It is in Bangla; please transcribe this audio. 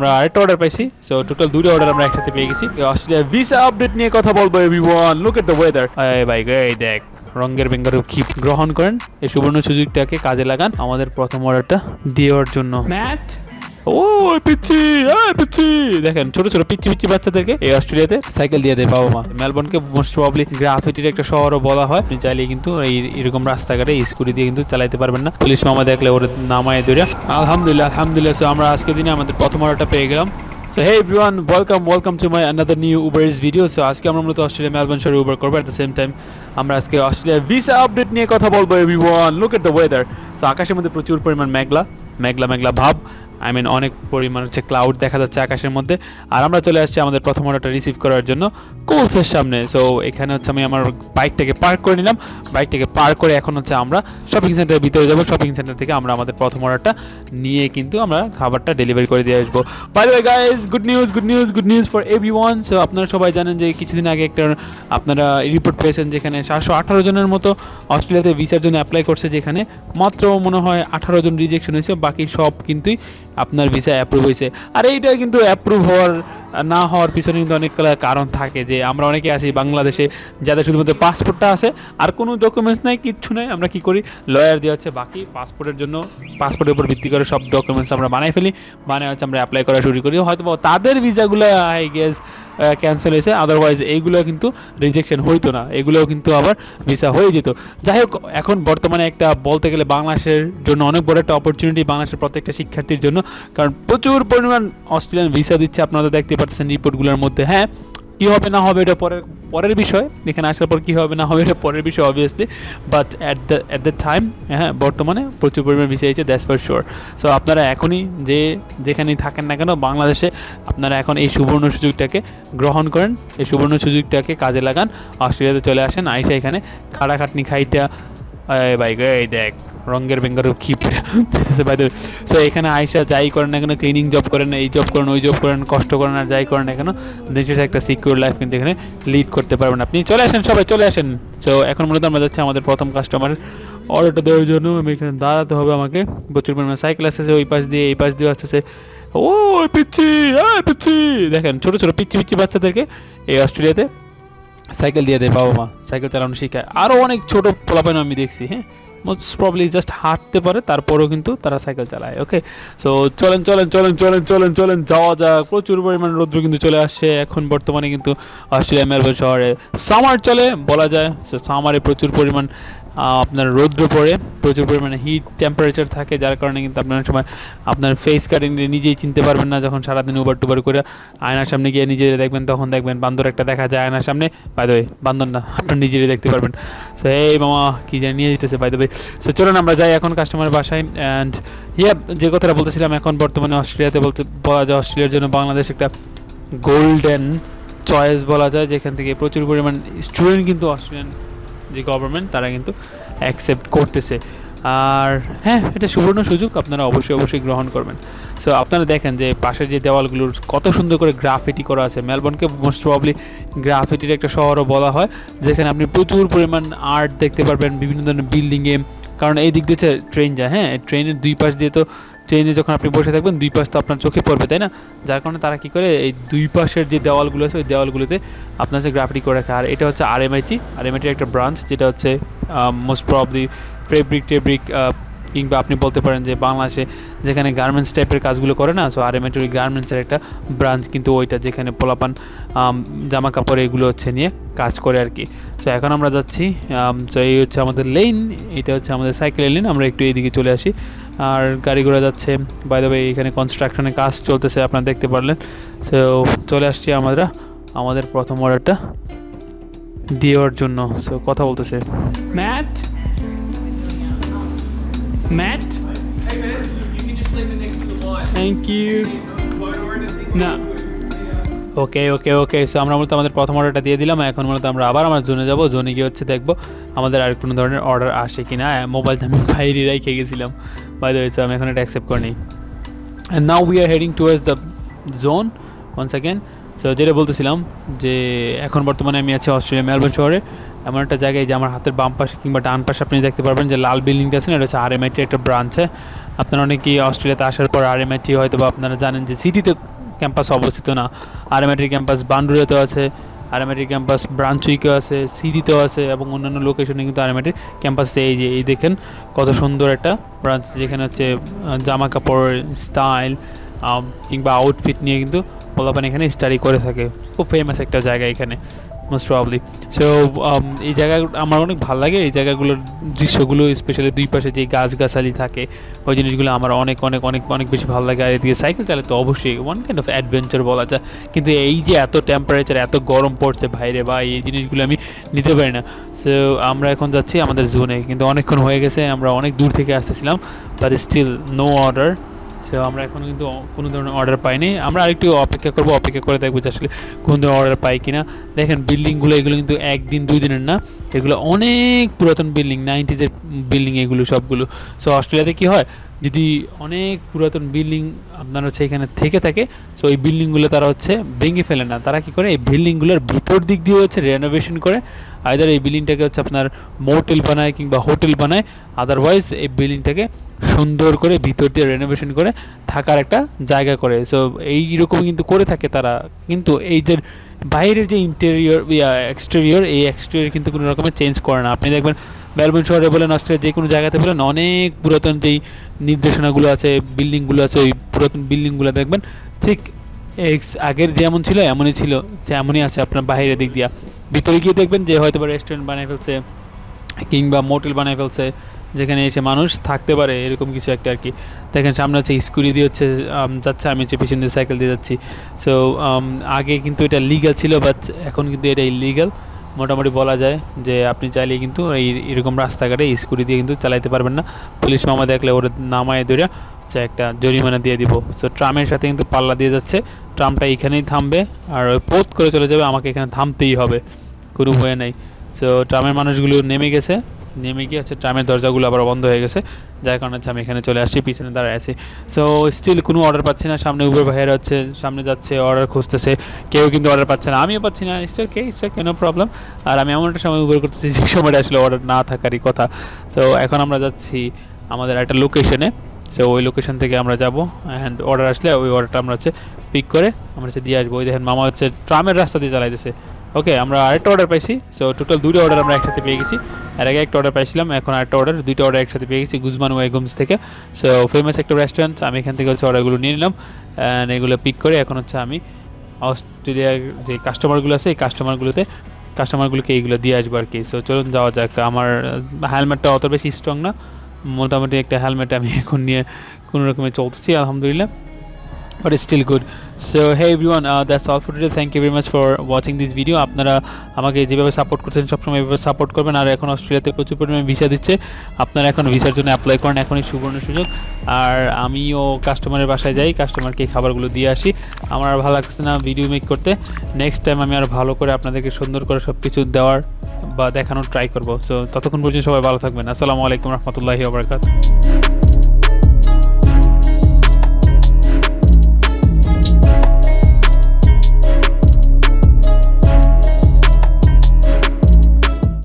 আমরা আরেকটা অর্ডার পাইছি। সো টোটাল দুটো অর্ডার আমরা একসাথে পেয়ে গেছি। অস্ট্রেলিয়া ভিসা আপডেট নিয়ে কথা বলব everyone look at the weather ভাই এই দেখ রঙ্গের বেঙ্গার কি গ্রহণ করেন? এই সুবর্ণ সুযোগটাকে কাজে লাগান। আমাদের প্রথম অর্ডারটা দেওয়ার জন্য। ম্যাট ও পিচ্ছি পিচ্ছি। দেখেন, ছোট ছোট পিচ্ছি পিচ্ছি বাচ্চাদেরকে এই অস্ট্রেলিয়াতে সাইকেল দিয়ে দেয় বাবা মা। মেলবোর্নকে মোস্ট প্রবলি গ্রাফিটির একটা শহরও বলা হয়। আপনি চাইলে কিন্তু এই এরকম রাস্তাঘাটে স্কুটি দিয়ে কিন্তু চালাতে পারবেন না। পুলিশ মামা দেখলে ওরা নামায় দৌড়া আলহামদুলিল্লাহ আলহামদুলিল্লাহ আমরা আজকে দিনে আমাদের প্রথম অর্ডারটা পেয়ে গেলাম। So hey everyone welcome welcome to my another new Uber Eats video so আজকে আমরা মূলত অস্ট্রেলিয়া মেলবোর্ন শহরে উবার করব। অ্যাট দ্য সেম টাইম আমরা আজকে অস্ট্রেলিয়া ভিসা আপডেট নিয়ে কথা বলব everyone look at the weather so আকাশের মধ্যে প্রচুর পরিমাণ মেঘলা মেঘলা মেঘলা ভাব। আই মিন অনেক পরিমাণ হচ্ছে ক্লাউড দেখা যাচ্ছে আকাশের মধ্যে। আর আমরা চলে আসছি আমাদের প্রথম অর্ডারটা রিসিভ করার জন্য কোলসের সামনে। সো এখানে হচ্ছে আমি আমার বাইকটাকে পার্ক করে নিলাম। বাইকটাকে পার্ক করে এখন হচ্ছে আমরা শপিং সেন্টারের ভিতরে যাব। শপিং সেন্টার থেকে আমরা আমাদের প্রথম অর্ডারটা নিয়ে কিন্তু আমরা খাবারটা ডেলিভারি করে দিয়ে আসব। Bye guys good news good news good news for everyone so আপনারা সবাই জানেন যে কিছুদিন আগে একটা আপনারা রিপোর্ট পেয়েছেন যেখানে সাতশো আঠারো জনের মতো অস্ট্রেলিয়াতে ভিসার জন্য অ্যাপ্লাই করছে, যেখানে মাত্র মনে হয় আঠারো জন রিজেকশন হয়েছে। বাকি সব কিন্তুই আপনার ভিসা অ্যাপ্রুভ হয়েছে আর এইটা কিন্তু অ্যাপ্রুভ হওয়ার, না হওয়ার পিছনে কিন্তু অনেকগুলো কারণ থাকে যে আমরা অনেকে আছি বাংলাদেশে যাদের শুধুমাত্র পাসপোর্টটা আছে, আর কোনো ডকুমেন্টস নাই, কিচ্ছু নাই, আমরা কি করি? লয়ার দেওয়া হচ্ছে বাকি পাসপোর্টের জন্য পাসপোর্টের উপর ভিত্তি করে সব ডকুমেন্টস আমরা বানাই ফেলি। বানিয়ে হচ্ছে আমরা অ্যাপ্লাই করা শুরু করি। হয়তো তাদের ভিসাগুলো আই গেস ক্যান্সেল হয়েছে। আদারওয়াইজ এইগুলো কিন্তু রিজেকশন হইতো না। এগুলোও কিন্তু আবার ভিসা হয়ে যেত। যাই হোক, এখন বর্তমানে একটা বলতে গেলে বাংলাদেশের জন্য অনেক বড় একটা অপরচুনিটি বাংলাদেশের প্রত্যেকটা শিক্ষার্থীর জন্য। কারণ প্রচুর পরিমাণ অস্ট্রেলিয়ান ভিসা দিচ্ছে। আপনারা দেখতে পাচ্ছেন রিপোর্টগুলোর মধ্যে। হ্যাঁ কি হবে না হবে এটা পরের পরের বিষয়। এখানে আসার পর কি হবে না হবে এটা পরের বিষয় obviously but at the at the time হ্যাঁ বর্তমানে প্রচুর পরিমাণে বিষয় আছে দ্যাটস ফর শিওর সো আপনারা এখনই যে, যেখানেই থাকেন না কেন, বাংলাদেশে আপনারা এখন এই সুবর্ণ সুযোগটাকে গ্রহণ করেন। এই সুবর্ণ সুযোগটাকে কাজে লাগান। অস্ট্রেলিয়াতে চলে আসেন, আইসা এখানে খাটাখাটনি খাইটা ভাই এই দেখ, রঙের বেঙ্গার কি সো এখানে আইসা যাই করেন না কেন ক্লিনিং জব করেন এই জব করেন, ওই জব করেন, কষ্ট করেন আর যাই করেন না কেন একটা সিকিউর লাইফ কিন্তু এখানে লিড করতে পারবেন আপনি। চলে আসেন সবাই, চলে আসেন। সো এখন মূলত আমরা যাচ্ছি আমাদের প্রথম কাস্টমারের অর্ডারটা দেওয়ার জন্য। আমি এখানে দাঁড়াতে হবে আমাকে। প্রচুর পরিমাণে সাইকেল আসতেছে, ওই পাশ দিয়ে এই পাশ দিয়ে আসতেছে। ও পিচ্ছি এই পিচ্ছি। দেখেন, ছোট ছোট পিচ্ছি পিচ্ছি বাচ্চাদেরকে এই অস্ট্রেলিয়াতে সাইকেল দিয়ে দেয় বাবা মা। সাইকেল চালানো শিখায়। আরও অনেক ছোট পোলাপাইন আমি দেখছি হ্যাঁ? মোস্ট প্রবলি জাস্ট হাঁটতে পারে, তারপরেও কিন্তু তারা সাইকেল চালায় ওকে সো চলেন চলেন চলেন চলেন চলেন চলেন, যাওয়া যাক। প্রচুর পরিমাণে রৌদ্র কিন্তু চলে আসছে। এখন বর্তমানে কিন্তু অস্ট্রেলিয়া মেলবোর্ন শহরে সামার চলে, বলা যায়। সো সামারে প্রচুর পরিমাণ আপনার রৌদ্র পড়ে, প্রচুর পরিমাণে হিট টেম্পারেচার থাকে, যার কারণে কিন্তু আপনার সময় আপনার ফেস কাটিং নিজেই চিনতে পারবেন না যখন সারাদিন উবার টুবার করে আয়নার সামনে গিয়ে নিজের দেখবেন, তখন দেখবেন বান্দর একটা দেখা যায় আয়নার সামনে। বাই দ্য বান্দর না, আপনার নিজেরই দেখতে পারবেন। সো এই মামা, কি জানি নিয়ে যেতেছে বাই দ্য সো চলুন আমরা যাই এখন কাস্টমার বাসায় অ্যান্ড ইয়া যে কথাটা বলতেছিলাম, এখন বর্তমানে অস্ট্রেলিয়াতে বলতে, বলা যায় অস্ট্রেলিয়ার জন্য বাংলাদেশ একটা গোল্ডেন চয়েস বলা যায়, যেখান থেকে প্রচুর পরিমাণ স্টুডেন্ট কিন্তু অস্ট্রেলিয়ান যে গভর্নমেন্ট তারা কিন্তু অ্যাকসেপ্ট করতেছে। আর হ্যাঁ এটা সুবর্ণ সুযোগ, আপনারা অবশ্যই অবশ্যই গ্রহণ করবেন। সো আপনারা দেখেন যে পাশের যে দেওয়ালগুলোর কত সুন্দর করে গ্রাফিটি করা আছে। মেলবোর্নকে মোস্ট প্রবলি গ্রাফিটির একটা শহরও বলা হয়, যেখানে আপনি প্রচুর পরিমাণ আর্ট দেখতে পারবেন, বিভিন্ন ধরনের বিল্ডিংয়ে কারণ এই দিক দিয়ে ট্রেন যায় হ্যাঁ ট্রেনের দুই পাশ দিয়ে তো ট্রেনে যখন আপনি বসে থাকবেন, দুই পাশ তো আপনার চোখে পড়বে, তাই না? যার কারণে তারা কি করে, এই দুই পাশের যে দেওয়ালগুলো আছে, ওই দেওয়ালগুলোতে আপনার হচ্ছে গ্রাফিটি করে রাখে। আর এটা হচ্ছে আরএমআইটি আরএমআইটির একটা ব্রাঞ্চ যেটা হচ্ছে মোস্ট প্রবলি ফেব্রিক টেব্রিক কিংবা আপনি বলতে পারেন যে বাংলাদেশে যেখানে গার্মেন্টস টাইপের কাজগুলো করে না সো আরএমআইটির ওই গার্মেন্টসের একটা ব্রাঞ্চ কিন্তু ওইটা যেখানে পোলাপান জামা কাপড় এগুলো হচ্ছে নিয়ে কাজ করে আর কি সো এখন আমরা যাচ্ছি সো এই হচ্ছে আমাদের লেন এটা হচ্ছে আমাদের সাইকেলের লেন আমরা একটু এইদিকে চলে আসি। আর গাড়ি ঘোড়া যাচ্ছে বাই দ্য এখানে কনস্ট্রাকশনের কাজ চলতেছে, আপনারা দেখতে পারলেন। সো চলে আসছি আমরা, আমাদের প্রথম অর্ডারটা দেওয়ার জন্য। সো কথা বলতেছে। Matt Matt Hey man, you can just leave it next to the light. You Photo? No. Okay okay okay so আমরা মূলত আমাদের প্রথম অর্ডারটা দিয়ে দিলাম। এখন মূলত আমরা আবার আমার জোনে যাব। জোনে গিয়ে হচ্ছে দেখব আমাদের আর কোনো ধরনের অর্ডার আসে কি না মোবাইলটা আমি বাইরে রেখে গেছিলাম। বাই দ্য আমি এখন এটা অ্যাকসেপ্ট করিনি। And now we are heading towards the zone one second so যেটা বলতেছিলাম যে এখন বর্তমানে আমি আছি অস্ট্রেলিয়া মেলবোর্ন শহরে। এমন একটা জায়গায় যে আমার হাতের বাম পাশে কিংবা ডান পাশে আপনি দেখতে পারবেন যে লাল বিল্ডিংটা আছে না, এটা হচ্ছে আরএমআইটির একটা ব্রাঞ্চে আপনারা অনেকেই অস্ট্রেলিয়াতে আসার পর আরএমআইটি হয়তো বা আপনারা জানেন যে সিটিতে ক্যাম্পাস অবস্থিত না। আরএমআইটির ক্যাম্পাস বান্ডুরেতেও আছে আরএমআইটির ক্যাম্পাস ব্রাঞ্চ উইকেও আছে সিটিতেও আছে এবং অন্যান্য লোকেশনে কিন্তু আরএমআইটির ক্যাম্পাস এই যে, এই দেখেন কত সুন্দর একটা ব্রাঞ্চ যেখানে হচ্ছে জামা কাপড় স্টাইল কিংবা আউটফিট নিয়ে কিন্তু পোলাপান এখানে স্টাডি করে থাকে। খুব ফেমাস একটা জায়গা এখানে। মোস্ট প্রবলি সো এই জায়গা, আমার অনেক ভালো লাগে এই জায়গাগুলোর দৃশ্যগুলো স্পেশালি দুই পাশে যে গাছগাছালি থাকে, ওই জিনিসগুলো আমার অনেক অনেক অনেক অনেক বেশি ভালো লাগে। আর এদিকে সাইকেল চালাতে অবশ্যই ওয়ান কাইন্ড অফ অ্যাডভেঞ্চার বলা যায়। কিন্তু এই যে এত টেম্পারেচার এত গরম পড়ছে বাইরে বা এই জিনিসগুলো আমি নিতে পারি না। সো আমরা এখন যাচ্ছি আমাদের জোনে কিন্তু অনেকক্ষণ হয়ে গেছে, আমরা অনেক দূর থেকে আসতেছিলাম but still no order so আমরা এখন কিন্তু কোনো ধরনের অর্ডার পাইনি। আমরা আরেকটু অপেক্ষা করব, অপেক্ষা করে দেখব যে আসলে কোন ধরনের অর্ডার পাই কিনা। দেখেন বিল্ডিংগুলো এগুলো কিন্তু একদিন দুই দিনের না। এগুলো অনেক পুরাতন বিল্ডিং নাইনটিজের বিল্ডিং এগুলো, সবগুলো। সো অস্ট্রেলিয়াতে কি হয়? যদি অনেক পুরাতন বিল্ডিং আপনার হচ্ছে এখানে থেকে থাকে সো এই বিল্ডিংগুলো তারা হচ্ছে ভেঙে ফেলে না। তারা কি করে? এই বিল্ডিংগুলোর ভিতর দিক দিয়ে হচ্ছে রেনোভেশন করে। আইদার এই বিল্ডিংটাকে হচ্ছে আপনার মোটেল বানায় কিংবা হোটেল বানায় আদারওয়াইজ এই বিল্ডিংটাকে সুন্দর করে ভিতর দিয়ে রেনোভেশন করে থাকার একটা জায়গা করে। সো এইরকম কিন্তু করে থাকে তারা। কিন্তু এই যে বাইরের যে ইন্টেরিয়র এক্সটেরিয়র এই এক্সটেরিয়র কিন্তু কোনো রকমের চেঞ্জ করে না। আপনি দেখবেন মেলবোর্ন শহরে বলেন অস্ট্রেলিয়া যে কোনো জায়গাতে বলেন, অনেক পুরাতন যেই নির্দেশনাগুলো আছে বিল্ডিংগুলো আছে, ওই পুরাতন বিল্ডিংগুলো দেখবেন, ঠিক এক্স আগের যেমন ছিল, এমনই ছিল যেমনই আছে আপনার বাইরের দিক দিয়া। ভিতরে গিয়ে দেখবেন যে হয়তো বা রেস্টুরেন্ট বানিয়ে ফেলছে, কিংবা মোটেল বানিয়ে ফেলছে, যেখানে এসে মানুষ থাকতে পারে, এরকম কিছু একটা আর কি দেখেন সামনে হচ্ছে স্কুটি দিয়ে হচ্ছে যাচ্ছে, আমি হচ্ছে পিছন দিয়ে সাইকেল দিয়ে যাচ্ছি। সো আগে কিন্তু এটা লিগাল ছিল বাট এখন কিন্তু এটা ইলিগাল মোটামুটি বলা যায় যে আপনি চাইলে কিন্তু এই এরকম রাস্তাঘাটে স্কুটি দিয়ে কিন্তু চালাইতে পারবেন না। পুলিশ মামা দেখলে ওরা নামায় ধরে হচ্ছে একটা জরিমানা দিয়ে দিব। সো ট্রামের সাথে কিন্তু পাল্লা দিয়ে যাচ্ছে। ট্রামটা এখানেই থামবে আর ওই পোত করে চলে যাবে। আমাকে এখানে থামতেই হবে। কোনো ভয় নাই। সো ট্রামের মানুষগুলো নেমে গেছে। নেমে গিয়ে হচ্ছে ট্রামের দরজাগুলো আবার বন্ধ হয়ে গেছে। যার কারণে হচ্ছে আমি এখানে চলে আসছি, পিছনে দাঁড়ায় আছি। সো স্টিল কোনো অর্ডার পাচ্ছি না, সামনে উবের ভাইয়ের হচ্ছে, সামনে যাচ্ছে অর্ডার খুঁজতেছে। কেউ কিন্তু অর্ডার পাচ্ছে না, আমিও পাচ্ছি না it's okay it's okay no problem আর আমি এমন একটা সময় উবের করতেছি যে সময়টা আসলে অর্ডার না থাকারই কথা। সো এখন আমরা যাচ্ছি আমাদের একটা লোকেশনে সো ওই লোকেশন থেকে আমরা যাব অ্যান্ড অর্ডার আসলে ওই অর্ডারটা আমরা হচ্ছে পিক করে, আমরা হচ্ছে দিয়ে আসব। ওই দেখেন মামা হচ্ছে ট্রামের রাস্তা দিয়ে চালাইতেছে। ওকে আমরা আরেকটা অর্ডার পাইছি। সো টোটাল দুটো অর্ডার আমরা একসাথে পেয়ে গেছি। এর আগে একটা অর্ডার পাইছিলাম, এখন আরেকটা অর্ডার দুইটা অর্ডার একসাথে পেয়ে গেছি গুজমান ওয়েগমস থেকে। সো ফেমাস একটা রেস্টুরেন্ট আমি এখান থেকে হচ্ছে অর্ডারগুলো নিয়ে নিলাম। অ্যান্ড এগুলো পিক করে এখন হচ্ছে আমি অস্ট্রেলিয়ার যে কাস্টমারগুলো আছে, এই কাস্টমারগুলোতে কাস্টমারগুলোকে এইগুলো দিয়ে আসব আর কি। সো চলুন যাওয়া যাক। আমার হেলমেটটা অত বেশি স্ট্রং না। মোটামুটি একটা হেলমেট আমি এখন নিয়ে কোনো রকমে চলতেছি, আলহামদুলিল্লাহ। But still still hey everyone uh, that's all for today. Thank you very much for watching this video. আপনারা আমাকে যেভাবে সাপোর্ট করছেন সবসময় এভাবে সাপোর্ট করবেন। আর এখন অস্ট্রেলিয়াতে প্রচুর পরিমাণে ভিসা দিচ্ছে। আপনারা এখন ভিসার জন্য অ্যাপ্লাই করেন। এখনই সুবর্ণ সুযোগ। আর আমিও কাস্টমারের বাসায় যাই কাস্টমারকে খাবারগুলো দিয়ে আসি। আমার আর ভালো লাগছে না ভিডিও মেক করতে। নেক্সট টাইম আমি আরও ভালো করে আপনাদেরকে সুন্দর করে সব কিছু দেওয়ার বা দেখানোর ট্রাই করব। সো ততক্ষণ পর্যন্ত সবাই ভালো থাকবেন। আসসালামু আলাইকুম রহমতুল্লাহি ওবরাকাত